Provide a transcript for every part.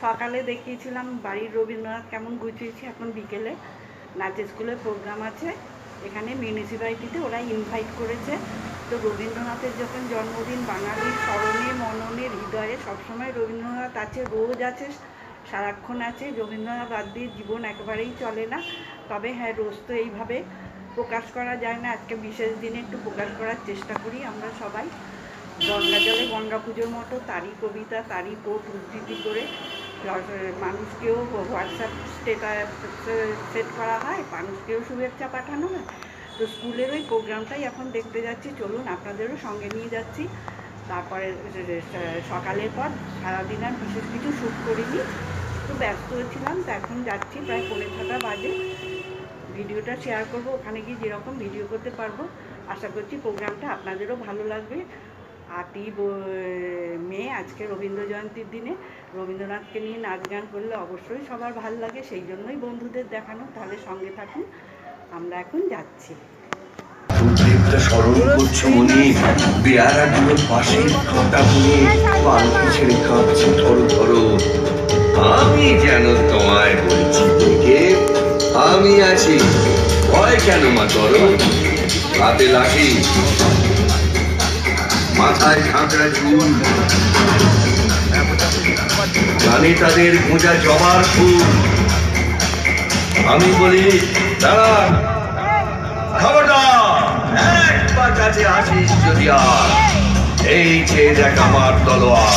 সকালে দেখিয়েছিলাম বাড়ির রবীন্দ্রনাথ কেমন গুছিয়েছি এখন বিকেলে। নাচের স্কুলের প্রোগ্রাম আছে। এখানে মিউনিসিপ্যালিটিতে ওরা ইনভাইট করেছে। তো রবীন্দ্রনাথের যখন জন্মদিন, বাঙালির স্মরণে, মননে, হৃদয়ে সবসময় রবীন্দ্রনাথ আছে, রোজ আছে, সারাক্ষণ আছে। রবীন্দ্রনাথ বাদ দিয়ে জীবন একেবারেই চলে না। তবে হ্যাঁ রোজ তো এইভাবে প্রকাশ করা যায় না। আজকে বিশেষ দিনে একটু প্রকাশ করার চেষ্টা করি আমরা সবাই। গঙ্গা জলে গঙ্গা পুজোর মতো তারই কবিতা, তারই কোট উদ্ধৃতি করে মানুষকেও হোয়াটসঅ্যাপ স্টেটাস সেট করা হয়, মানুষকেও শুভেচ্ছা পাঠানো হয়। তো স্কুলের ওই প্রোগ্রামটাই এখন দেখতে যাচ্ছি, চলুন আপনাদেরও সঙ্গে নিয়ে যাচ্ছি। তারপরে সকালের পর সারাদিন আর বিশেষ কিছু শ্যুট করিনি। একটু ব্যস্ত হয়েছিলাম তো এখন যাচ্ছি, প্রায় পৌনে ছটা বাজে। ভিডিওটা শেয়ার করব, ওখানে গিয়ে যেরকম ভিডিও করতে পারব। আশা করছি প্রোগ্রামটা আপনাদেরও ভালো লাগবে। আটই মে আজকে রবীন্দ্র জয়ন্তীর দিনে। রবীন্দ্রনাথকে নিয়ে নাচ গান করলে অবশ্যই সবার ভালো লাগে, সেই জন্যই বন্ধুদের দেখানো। তাহলে সঙ্গে থাকুন, আমরা এখন যাচ্ছি। স্মরণ পাশে আমি যেন তোমায় বলছি থেকে আমি আছি। ভয় কেন মা করো? হাতে লাঠি মাথায় গানে তাদের গোঁজা জবার ফুল আমি বলি, দাঁড়া। খবরদার একবার কাছে আসিস যদি আর। এই যে দেখ আমার তলোয়ার।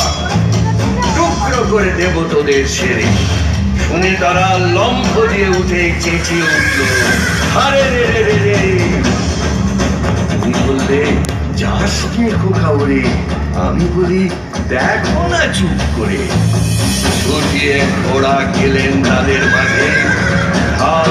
টুকরো করে দেব তোদের সেরে। শুনে তারা লম্ফ দিয়ে উঠে চেঁচিয়ে উঠল, আরে রে রে রে রে বললে? কে খোকা আমি বলি দেখো না চুপ করে। ছুটিয়ে ঘোড়া গেলেন তাদের মাঝে। ঢাল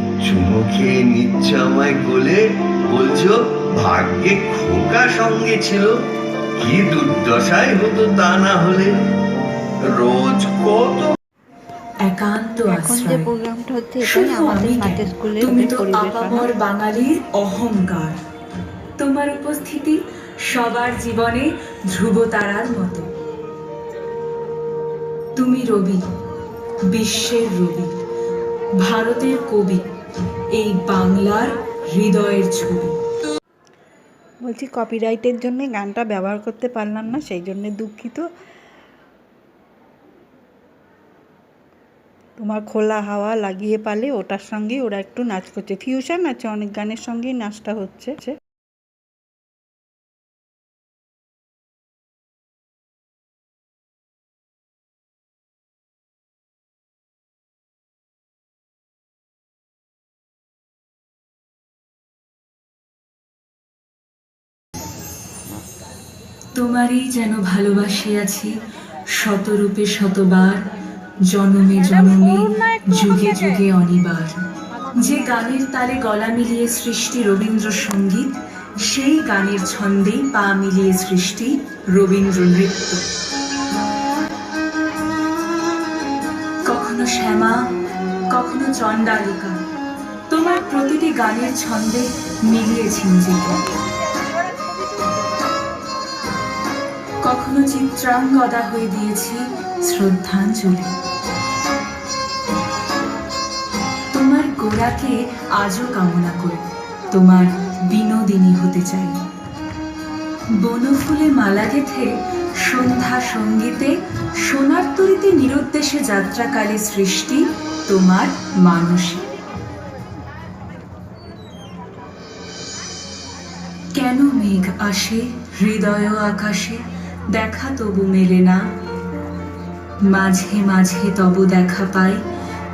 চুমো খেয়ে নিচ্ছ আমায় কোলে বলছো ভাগ্যে খোকা সঙ্গে ছিল। কি দুর্দশায় হতো তা না হলে। রোজ কত একান্ত এখন যে আশ্রয়। প্রোগ্রামটা হচ্ছে শুধু আমি তুমি তো আপামর বাঙালির অহংকার। তোমার উপস্থিতি সবার জীবনে ধ্রুব তারার মতো। তুমি রবি বিশ্বের রবি ভারতের কবি। এই বাংলার হৃদয়ের ছবি। বলছি কপিরাইটের জন্য গানটা ব্যবহার করতে পারলাম না, সেই জন্য দুঃখিত। তোমার খোলা হাওয়া লাগিয়ে পালে ওটার সঙ্গে ওরা একটু নাচ করছে। ফিউশন আছে, অনেক গানের সঙ্গেই নাচটা হচ্ছে। তোমারই যেন ভালোবাসিয়াছি শতরূপে শতবার জনমে জনমে যুগে যুগে অনিবার। যে গানের তালে গলা মিলিয়ে সৃষ্টি রবীন্দ্রসঙ্গীত সেই গানের ছন্দেই পা মিলিয়ে সৃষ্টি রবীন্দ্র নৃত্য কখনো শ্যামা কখনো চণ্ডালিকা তোমার প্রতিটি গানের ছন্দে মিলিয়েছি নিজেকে কখনো চিত্রাঙ্গদা হয়ে দিয়েছি শ্রদ্ধাঞ্জলি। তোমার গোড়াকে আজও কামনা করি, তোমার বিনোদিনী হতে চাই। বনফুলে মালা গেথে সন্ধ্যা সঙ্গীতে, সোনার তরিতে নিরুদ্দেশে যাত্রাকালে সৃষ্টি তোমার মানসিক কেন মেঘ আসে হৃদয় আকাশে? দেখা তবু মেলে না। মাঝে মাঝে তবু দেখা পাই,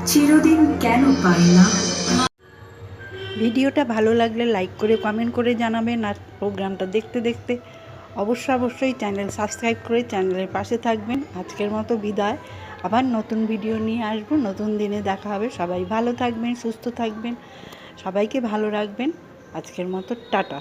চিরদিন কেন পাই না? ভিডিওটা ভালো লাগলে লাইক করে, কমেন্ট করে জানাবেন, আর প্রোগ্রামটা দেখতে দেখতে অবশ্যই অবশ্যই চ্যানেল সাবস্ক্রাইব করে চ্যানেলের পাশে থাকবেন। আজকের মতো বিদায়। আবার নতুন ভিডিও নিয়ে আসব। নতুন দিনে দেখা হবে। সবাই ভালো থাকবেন, সুস্থ থাকবেন। সবাইকে ভালো রাখবেন। আজকের মতো টাটা।